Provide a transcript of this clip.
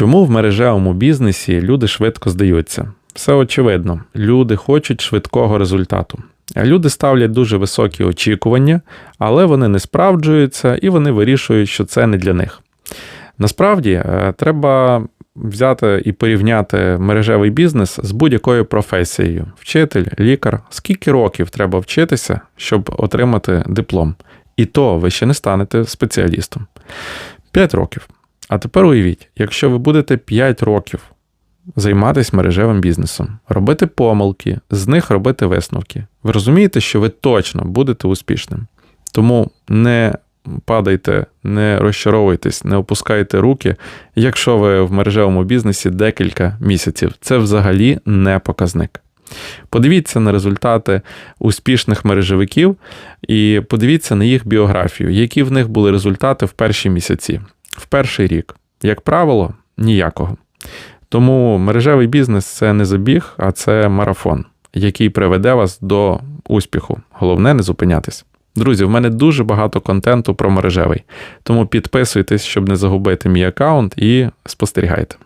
Чому в мережевому бізнесі люди швидко здаються? Все очевидно, люди хочуть швидкого результату. Люди ставлять дуже високі очікування, але вони не справджуються і вони вирішують, що це не для них. Насправді, е, треба взяти і порівняти мережевий бізнес з будь-якою професією: вчитель, лікар. Скільки років треба вчитися, щоб отримати диплом? І то ви ще не станете спеціалістом. 5 років. А тепер уявіть, якщо ви будете 5 років займатися мережевим бізнесом, робити помилки, з них робити висновки, ви розумієте, що ви точно будете успішним. Тому не падайте, не розчаровуйтесь, не опускайте руки, якщо ви в мережевому бізнесі декілька місяців. Це взагалі не показник. Подивіться на результати успішних мережевиків і подивіться на їх біографію, які в них були результати в перші місяці, в перший рік. Як правило, ніякого. Тому мережевий бізнес це не забіг, а це марафон, який приведе вас до успіху. Головне не зупинятись. Друзі, в мене дуже багато контенту про мережевий, тому підписуйтесь, щоб не загубити мій аккаунт, і спостерігайте.